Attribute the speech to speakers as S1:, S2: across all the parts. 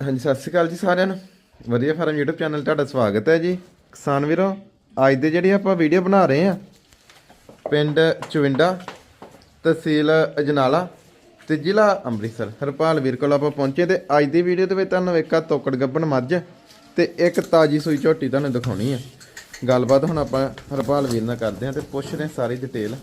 S1: ਹਾਂਜੀ, ਸਤਿ ਸ਼੍ਰੀ ਅਕਾਲ ਜੀ ਸਾਰਿਆਂ ਨੂੰ। ਵਧੀਆ ਫਾਰਮ YouTube ਚੈਨਲ ਤੁਹਾਡਾ ਸਵਾਗਤ ਹੈ ਜੀ। ਕਿਸਾਨ ਵੀਰੋ, ਅੱਜ ਦੇ ਜਿਹੜੀ ਆਪਾਂ ਵੀਡੀਓ ਬਣਾ ਰਹੇ ਆ ਪਿੰਡ ਚਵਿੰਡਾ, ਤਹਿਸੀਲ ਅਜਨਾਲਾ ਤੇ ਜ਼ਿਲ੍ਹਾ ਅੰਮ੍ਰਿਤਸਰ। ਹਰਪਾਲ ਵੀਰ ਕੋਲ ਆਪਾਂ ਪਹੁੰਚੇ ਤੇ ਅੱਜ ਦੀ ਵੀਡੀਓ ਦੇ ਵਿੱਚ ਤੁਹਾਨੂੰ ਇੱਕ ਆ ਤੋਕੜ ਗੱਬਣ ਮੱਝ ਤੇ ਇੱਕ ਤਾਜੀ ਸੂਈ ਝੋਟੀ ਤੁਹਾਨੂੰ ਦਿਖਾਉਣੀ ਆ ਗੱਲਬਾਤ ਹੁਣ ਆਪਾਂ ਹਰਪਾਲ ਵੀਰ ਨਾਲ ਕਰਦੇ ਆ ਤੇ ਪੁੱਛਦੇ ਹਾਂ ਸਾਰੀ ਡਿਟੇਲ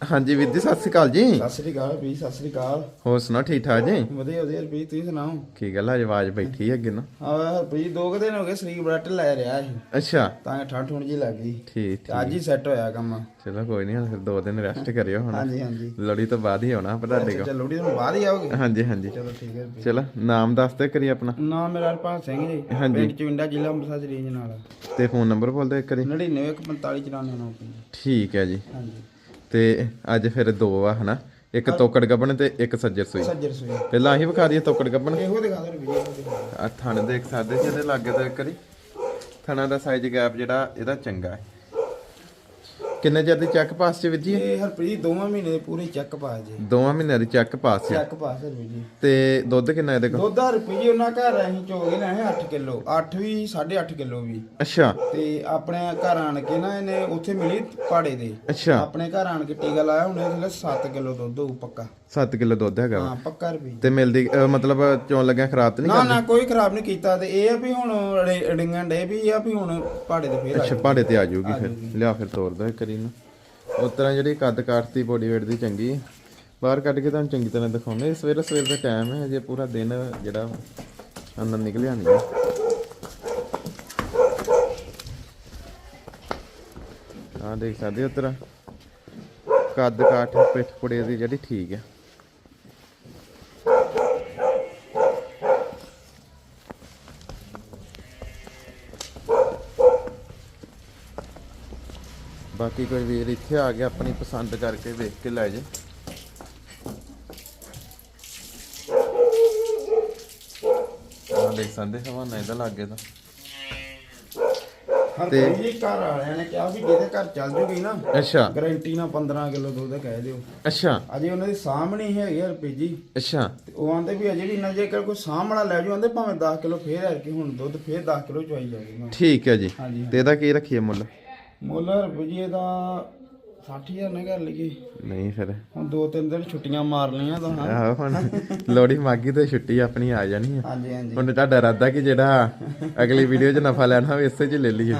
S1: ਹਾਂਜੀ ਵੀਰ ਜੀ ਸਤਿ ਸ਼੍ਰੀ ਅਕਾਲ ਜੀ।
S2: ਸਤਿ ਸ੍ਰੀ ਅਕਾਲ ਵੀ ਸਤਿ ਸ੍ਰੀ ਅਕਾਲ।
S1: ਹੋਰ ਸੁਣਾਓ ਠੀਕ ਠਾਕ ਜੀ?
S2: ਵਧੀਆ ਵਧੀਆ ਰੁਪਈ ਤੁਸੀਂ ਸੁਣਾਓ?
S1: ਕੀ ਗੱਲ ਆ ਅੱਜ ਆਵਾਜ਼ ਬੈਠੀ ਹੈ ਅੱਗੇ ਨਾ।
S2: ਆ ਹਰਪ੍ਰੀਤ ਦੋ ਕੁ ਦਿਨ ਹੋ ਗਏ ਸਰੀਰ ਬੜਾ ਢਿੱਲਾ ਰਿਹਾ ਸੀ।
S1: ਅੱਛਾ।
S2: ਤਾਂ ਠੰਡ ਠੁੰਡ ਜੀ ਲੱਗ ਗਈ।
S1: ਠੀਕ
S2: ਤੇ ਅੱਜ ਹੀ ਸੈੱਟ ਹੋਇਆ ਕੰਮ।
S1: ਚਲੋ ਕੋਈ ਨਹੀਂ ਫਿਰ ਦੋ ਦਿਨ ਰੈਸਟ ਕਰਿਓ ਹੁਣ।
S2: ਹਾਂਜੀ ਹਾਂਜੀ।
S1: ਲੜੀ ਤੋਂ ਬਾਅਦ ਹੀ ਆਉਣਾ ਆਪਾਂ ਤੁਹਾਡੇ ਕੋਲ।
S2: ਚਲੋ ਲੋੜੀ ਤੋਂ ਬਾਅਦ ਹੀ ਆਓਗੇ?
S1: ਹਾਂਜੀ ਹਾਂਜੀ।
S2: ਚਲੋ ਠੀਕ ਹੈ ਰੁਪਈ
S1: ਚਲੋ ਨਾਮ ਦੱਸ ਦੇ ਕਰੀ ਆਪਣਾ।
S2: ਨਾਮ ਮੇਰਾ ਹਰਪਾਲ ਸਿੰਘ ਜੀ।
S1: ਹਾਂਜੀ।
S2: ਪਿੰਡ ਚਵਿੰਡਾ ਜ਼ਿਲ੍ਹਾ ਅੰਮ੍ਰਿਤਸਰ ਰੇਂਜ ਨਾਲ।
S1: ਤੇ ਫੋਨ ਨੰਬਰ ਬੋਲ ਦੇ ਇੱਕ ਕਰੀ
S2: 99454999
S1: ਠੀਕ ਹੈ ਜੀ।
S2: ਹਾਂਜੀ।
S1: ਤੇ ਅੱਜ ਫਿਰ ਦੋ ਆ ਹਨਾ? ਇੱਕ ਤੋਕੜ ਗੱਬਣ ਤੇ ਇੱਕ ਸੱਜਰ ਸੂਈ।
S2: ਸੱਜਰ ਸੂਈ।
S1: ਪਹਿਲਾਂ ਆਹੀ ਵਿਖਾ ਦਈਏ ਤੋਕੜ ਗੱਬਣ।
S2: ਇਹੋ ਦਿਖਾ ਦੋ ਦਿਖਾ ਦਿਓ।
S1: ਆ ਥਣ ਦੇ ਇੱਕ ਸਾਦੇ ਜਿਹਦੇ ਲਾਗੇ ਤੋਂ ਇੱਕ ਕਰੀ ਥਣਾ ਦਾ ਸਾਈਜ਼ ਗੈਪ ਜਿਹੜਾ ਇਹਦਾ ਚੰਗਾ ਹੈ। ਕਿੰਨੇ ਚਿਰ ਦੀ ਚੈੱਕ ਪਾਸ ਚ ਵਿੱਜੀ
S2: ਇਹ ਹਰਪ੍ਰੀਤ ਦੋਵਾਂ ਮਹੀਨੇ ਦੇ ਪੂਰੇ ਚੈੱਕ ਪਾ ਜੀ।
S1: ਦੋਵਾਂ ਮਹੀਨਿਆਂ ਦੀ ਚੈੱਕ ਪਾਸ
S2: ਚੈੱਕ ਪਾਸ ਰੁਪਈ ਜੀ।
S1: ਤੇ ਦੁੱਧ ਕਿੰਨਾ ਇਹਦੇ ਕੋਲ?
S2: ਦੁੱਧ ਰੁਪਈ ਉਹਨਾਂ ਘਰ ਅਸੀਂ ਚੋਗੇ ਲੈਣੇ 8 ਕਿਲੋ। 8 ਵੀ 8.5 ਕਿਲੋ ਵੀ।
S1: ਅੱਛਾ।
S2: ਤੇ ਆਪਣੇ ਘਰ ਆਣ ਕੇ ਨਾ ਇਹਨੇ ਉੱਥੇ ਮਿਲੀ ਪਾੜੇ ਦੇ।
S1: ਅੱਛਾ।
S2: ਆਪਣੇ ਘਰ ਆਣ ਕੇ ਟੀਕਾ ਲਾਇਆ ਹੁਣ ਇਹ ਥੱਲੇ 7 ਕਿਲੋ ਦੁੱਧ ਹੋਊ ਪੱਕਾ।
S1: 7 ਕਿਲੋ ਦੁੱਧ ਹੈਗਾ ਵਾ।
S2: ਹਾਂ ਪੱਕਾ ਰੁਪਈ
S1: ਤੇ ਮਿਲਦੀ ਮਤਲਬ ਚੋਣ ਲੱਗਿਆ ਖਰਾਬ ਤੇ ਨਹੀਂ
S2: ਨਾ ਨਾ ਕੋਈ ਖਰਾਬ ਨਹੀਂ ਕੀਤਾ ਤੇ ਇਹ ਆ ਵੀ ਹੁਣ ਡਿੰਗਣ ਡੇ ਵੀ ਆ ਵੀ ਹੁਣ ਪਾੜੇ ਦੇ ਫੇਰ ਆ
S1: ਅੱਛਾ ਪਹਾੜੇ ਤੇ ਆ ਜਾਊਗੀ ਫਿਰ। ਲਿਆ ਫਿਰ ਤੋਰ ਦੋ ਕਰੀ ਨੂੰ ਉਸ ਤਰ੍ਹਾਂ ਜਿਹੜੀ ਕੱਦ ਕਾਠ ਬੋਡੀ ਵੇਟ ਦੀ ਚੰਗੀ ਹੈ। ਬਾਹਰ ਕੱਢ ਕੇ ਤੁਹਾਨੂੰ ਚੰਗੀ ਤਰ੍ਹਾਂ ਦਿਖਾਉਂਦੇ ਸਵੇਰੇ ਸਵੇਰ ਦਾ ਟਾਈਮ ਹੈ, ਜੇ ਪੂਰਾ ਦਿਨ ਜਿਹੜਾ ਅੰਦਰ ਨਿਕਲਿਆ ਨਹੀਂ ਹੈ। ਦੇਖ ਸਕਦੇ ਹੋ ਤੇਰਾ ਕੱਦ ਕਾਠ ਪਿੱਠ ਪੁੜੇ ਦੀ ਜਿਹੜੀ ਠੀਕ ਹੈ ਬਾਕੀ ਕੋਈ ਵੀਰ ਇੱਥੇ ਆ ਗਿਆ ਆਪਣੀ ਪਸੰਦ ਕਰਕੇ ਵੇਖ ਕੇ ਲੈ ਜੇ। ਆਹ ਦੇਖ ਸਕਦੇ ਹਵਾਨਾ ਇਹਦਾ ਲੱਗੇ ਤਾਂ।
S2: ਤੇ ਜੀ ਘਰ ਵਾਲਿਆਂ ਨੇ ਕਿਹਾ ਵੀ ਜਿਹਦੇ ਘਰ ਚੱਲ ਜੂਗੀ ਨਾ
S1: ਅੱਛਾ।
S2: ਗਾਰੰਟੀ ਨਾਲ 15 ਕਿਲੋ ਦੁੱਧ ਕਹਿ ਦਿਓ।
S1: ਅੱਛਾ।
S2: ਅਜੇ ਉਹਨਾਂ ਦੀ ਸਾਹਮਣੇ ਹੀ ਹੈਗੀ ਰੁਪਈ ਜੀ
S1: ਅੱਛਾ।
S2: ਤੇ ਉਹ ਆਂਦੇ ਵੀ ਅਜੇ ਵੀ ਨਾ ਜੇਕਰ ਕੋਈ ਸਾਹਮਣਾ ਲੈ ਜੂ ਆਂਦੇ ਭਾਵੇਂ 10 ਕਿਲੋ ਫੇਰ ਹੈ ਕਿ ਹੁਣ ਦੁੱਧ ਫੇਰ 10 ਕਿਲੋ ਚਵਾਈ ਜਾਊਗੀ
S1: ਠੀਕ ਹੈ ਜੀ। ਤੇ ਇਹਦਾ ਕੀ ਰੱਖੀਏ ਮੁੱਲ?
S2: ਮੁੱਲ ਜੀ ਇਹਦਾ 60000 ਨਾ ਕਰ ਲਈਏ।
S1: ਨਹੀਂ ਫਿਰ।
S2: ਹੁਣ ਦੋ ਤਿੰਨ ਦਿਨ ਛੁੱਟੀਆਂ ਮਾਰ ਲਈਆਂ ਤਾਂ ਹਾਂ।
S1: ਆਹੋ ਹੁਣ ਲੋੜੀ ਮਾਗੀ ਤੇ ਛੁੱਟੀ ਆਪਣੀ ਆ ਜਾਣੀ ਹੈ
S2: ਹਾਂਜੀ ਹਾਂਜੀ।
S1: ਹੁਣ ਤੁਹਾਡਾ ਇਰਾਦਾ ਕਿ ਜਿਹੜਾ ਅਗਲੀ ਵੀਡੀਓ 'ਚ ਨਫਾ ਲੈਣਾ ਹੋਵੇ ਇਸੇ 'ਚ ਲੈ ਲਈਏ।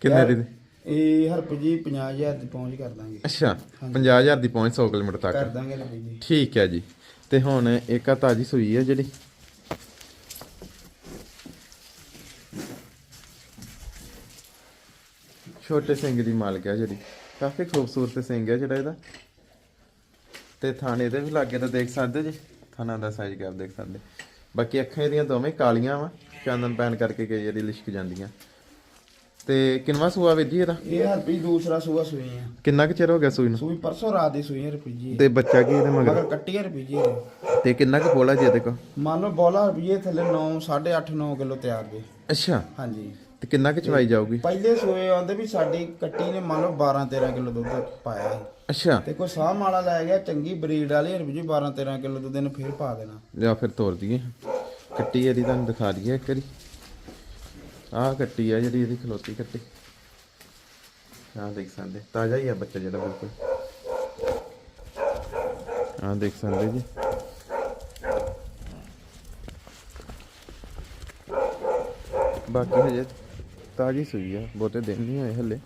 S1: ਕਿੰਨੇ ਦੀ?
S2: ਇਹ ਹਰਪ ਜੀ 50000 ਦੀ ਪਹੁੰਚ ਕਰ ਦਾਂਗੇ।
S1: ਅੱਛਾ 50000 ਦੀ ਪਹੁੰਚ 100 ਕਿਲੋਮੀਟਰ
S2: ਕਰ
S1: ਤੱਕ
S2: ਦਾਂਗੇ ਰੁਪਈ ਜੀ।
S1: ਠੀਕ ਹੈ ਜੀ। ਤੇ ਹੁਣ ਇੱਕ ਆ ਤਾਜੀ ਸੂਈ ਹੈ ਜਿਹੜੀ। ਛੋਟੇ ਸਿੰਘ ਦੀ ਮਾਲਕ ਹੈ ਜਿਹੜੀ। ਕਾਫੀ ਖੂਬਸੂਰਤ ਸਿੰਘ ਹੈ ਜਿਹੜਾ ਇਹਦਾ। ਤੇ ਥਾਣੇ ਦੇ ਵੀ ਲਾਗੇ ਤਾਂ ਦੇਖ ਸਕਦੇ ਜੀ। ਥਾਣਾ ਦਾ ਸਾਈਜ਼ ਕਰ ਦੇਖ ਸਕਦੇ। ਬਾਕੀ ਅੱਖਾਂ ਇਹਦੀਆਂ ਦੋਵੇਂ ਕਾਲੀਆਂ ਵਾ। ਚਾਨਣ ਪੈਣ ਕਰਕੇ ਕਈ ਵਾਰੀ ਲਿਸ਼ਕ ਜਾਂਦੀਆਂ। ਤੇ ਕਿੰਨਵਾ ਸੂਆ ਵੀਰ ਜੀ ਇਹਦਾ?
S2: ਇਹ ਹਰਪੀ ਦੂਸਰਾ ਸੂਆ ਸੂਈ ਆ।
S1: ਕਿੰਨਾ ਕੁ ਚਿਰ ਹੋ ਗਿਆ ਸੂਈ ਨੂੰ?
S2: ਸੂਈ ਪਰਸੋਂ ਰਾਤ ਦੀ ਸੂਈ ਹੈ ਰੁਪਈ ਜੀ।
S1: ਤੇ ਬੱਚਾ ਕੀ ਇਹਦੇ ਮਗਰ?
S2: ਮਗਰ ਕੱਟੀ ਹੈ ਰੁਪਈ ਜੀ ਇਹਦੇ।
S1: ਤੇ ਕਿੰਨਾ ਕੁ ਪੋਲਾ ਜੀ ਇਹਦੇ ਕੋ
S2: ਮੰਨ ਲਓ ਬੋਲਾ ਰੁਪਈਏ ਥੱਲੇ 9 8.5 9 ਕਿਲੋ ਤਿਆਰ ਦੇ
S1: ਅੱਛਾ।
S2: ਹਾਂਜੀ।
S1: ਤੇ ਕਿੰਨਾ ਕੁ ਚਵਾਈ ਜਾਊਗੀ?
S2: ਪਹਿਲੇ ਸੂਏ ਆਉਂਦੇ ਵੀ ਸਾਡੀ ਕੱਟੀ ਨੇ ਮੰਨ ਲਓ 12 13 ਕਿਲੋ ਦੁੱਧ ਪਾਇਆ ਸੀ।
S1: ਅੱਛਾ।
S2: ਤੇ ਕੋਈ ਸਾਹ ਮਾਲਾ ਲੈ ਗਿਆ ਚੰਗੀ ਬਰੀਡ ਵਾਲੀ ਰੁਪਈ ਜੀ 12 13 ਕਿਲੋ ਦੁੱਧ ਇਹਨੇ ਫੇਰ ਪਾ ਦੇਣਾ।
S1: ਜਾਂ ਫਿਰ ਤੋੜ ਦਈਏ। ਕੱਟੀ ਇਹਦੀ ਤੁਹਾਨੂੰ ਦਿਖਾ ਦਈਏ ਇੱਕ ਵਾਰੀ। ਆਹ ਕੱਟੀ ਆ ਜਿਹੜੀ ਇਹਦੀ ਖਲੋਤੀ ਕੱਟੀ। ਆਹ ਦੇਖ ਸਕਦੇ। ਤਾਜ਼ਾ ਹੀ ਆ ਬੱਚਾ ਜਿਹੜਾ ਬਿਲਕੁਲ। ਆਹ ਦੇਖ ਸਕਦੇ ਜੀ। ਬਾਕੀ ਹਜੇ ਤਾਜੀ ਸੂਈ ਆ, ਬਹੁਤੇ ਦਿਨ ਨਹੀਂ ਹੋਏ ਹਲੇ।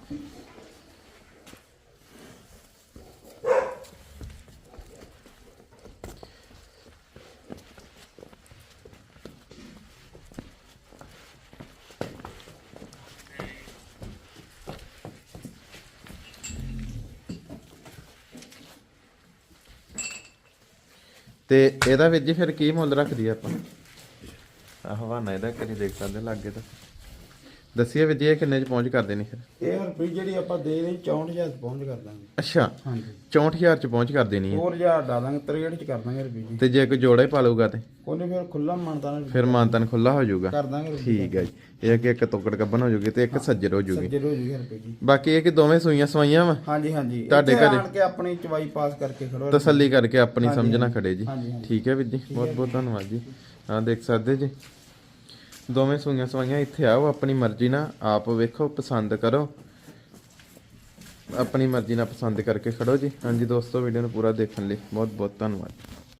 S1: ਤੇ ਇਹਦਾ ਵੀਰ ਜੀ ਫਿਰ ਕੀ ਮੁੱਲ ਰੱਖਦੀ ਆ ਆਪਾਂ? ਆਹ ਹਵਾਨਾ ਇਹਦਾ ਕਰੀ ਦੇਖ ਸਕਦੇ, ਲੱਗੇ ਤਾਂ। ਦੱਸਿਏ ਵੀ ਜੀ ਕਿੰਨੇ ਚ ਪਹੁੰਚ ਕਰ ਦੇਣੀ ਫਿਰ?
S2: ਇਹ ਰੁਪਏ ਜਿਹੜੀ ਆਪਾਂ ਦੇ ਰਹੇ 64000 ਪਹੁੰਚ ਕਰ ਦਾਂਗੇ।
S1: ਅੱਛਾ
S2: ਹਾਂਜੀ।
S1: 64000 ਚ ਪਹੁੰਚ ਕਰ ਦੇਣੀ ਹੈ
S2: ਹੋਰ ਹਜ਼ਾਰ ਡਾ ਦਾਂਗੇ 63 ਚ ਕਰ ਦਾਂਗੇ ਰੁਪਏ ਜੀ।
S1: ਤੇ ਜੇ ਕੋਈ ਜੋੜਾ ਹੀ ਪਾ ਲਊਗਾ ਤੇ?
S2: ਕੋਨੇ ਫਿਰ ਖੁੱਲਾ ਮੰਨਦਾ ਨਾ
S1: ਫਿਰ ਮਾਨਤਨ ਖੁੱਲਾ ਹੋ ਜਾਊਗਾ।
S2: ਕਰ ਦਾਂਗੇ ਰੁਪਏ
S1: ਠੀਕ ਹੈ ਜੀ। ਇਹ ਹੈ ਕਿ ਇੱਕ ਤੋਕੜ ਕੱਬਨ ਹੋ ਜੂਗੀ ਤੇ ਇੱਕ ਸੱਜਰ ਹੋ ਜੂਗੀ।
S2: ਜਰੂਰ ਜੀ ਰੁਪਏ ਜੀ।
S1: ਬਾਕੀ ਇਹ ਕਿ ਦੋਵੇਂ ਸੂਈਆਂ ਸਵਾਈਆਂ ਵਾ?
S2: ਹਾਂਜੀ ਹਾਂਜੀ।
S1: ਤੁਹਾਡੇ ਘਰੇ?
S2: ਆਣ ਕੇ ਆਪਣੀ ਚਵਾਈ ਪਾਸ ਕਰਕੇ ਖੜੋ
S1: ਤਸੱਲੀ ਕਰਕੇ ਆਪਣੀ ਸਮਝਣਾ ਖੜੇ ਜੀ। ਠੀਕ ਹੈ ਵੀਰ ਜੀ। ਬਹੁਤ ਬਹੁਤ ਧੰਨਵਾਦ ਜੀ। ਹਾਂ ਦੇਖ ਸਕਦੇ ਜੀ? ਦੋਵੇਂ ਸੂਈਆਂ ਸਵਾਈਆਂ ਇੱਥੇ ਆਓ, ਆਪਣੀ ਮਰਜ਼ੀ ਨਾਲ ਆਪ ਵੇਖੋ, ਪਸੰਦ ਕਰੋ। ਆਪਣੀ ਮਰਜ਼ੀ ਨਾਲ ਪਸੰਦ ਕਰਕੇ ਖੜੋ ਜੀ। ਹਾਂਜੀ ਦੋਸਤੋ ਵੀਡੀਓ ਨੂੰ ਪੂਰਾ ਦੇਖਣ ਲਈ ਬਹੁਤ ਬਹੁਤ ਧੰਨਵਾਦ।